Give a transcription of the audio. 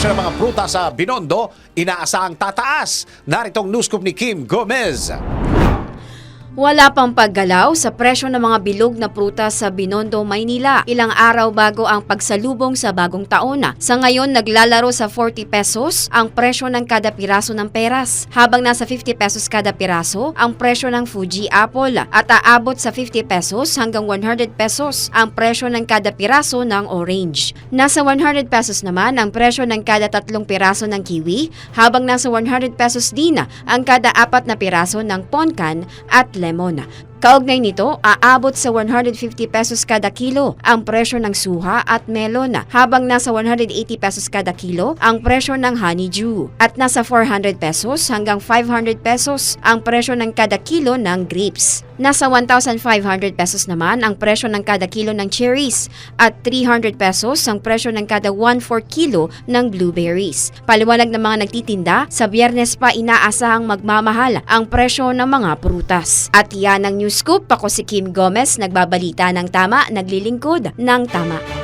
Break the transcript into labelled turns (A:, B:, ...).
A: presyo ng mga prutas sa Binondo, inaasahang tataas. Naritong news ni Kim Gomez.
B: Wala pang paggalaw sa presyo ng mga bilog na prutas sa Binondo, Maynila. Ilang araw bago ang pagsalubong sa bagong taon na. Sa ngayon, naglalaro sa 40 pesos ang presyo ng kada piraso ng peras. Habang nasa 50 pesos kada piraso ang presyo ng Fuji Apple at aabot sa 50 pesos hanggang 100 pesos ang presyo ng kada piraso ng orange. Nasa 100 pesos naman ang presyo ng kada tatlong piraso ng kiwi habang nasa 100 pesos din na ang kada apat na piraso ng ponkan at lemon. Cremona, Kaugnay nito, aabot sa 150 pesos kada kilo ang presyo ng suha at melon habang nasa 180 pesos kada kilo ang presyo ng honeydew at nasa 400 pesos hanggang 500 pesos ang presyo ng kada kilo ng grapes. Nasa 1,500 pesos naman ang presyo ng kada kilo ng cherries at 300 pesos ang presyo ng kada 1-4 kilo ng blueberries. Paliwanag ng mga nagtitinda, sa biyernes pa inaasahang magmamahal ang presyo ng mga prutas. At yan ang News Scoop. Ako si Kim Gomez, nagbabalita ng tama, naglilingkod ng tama.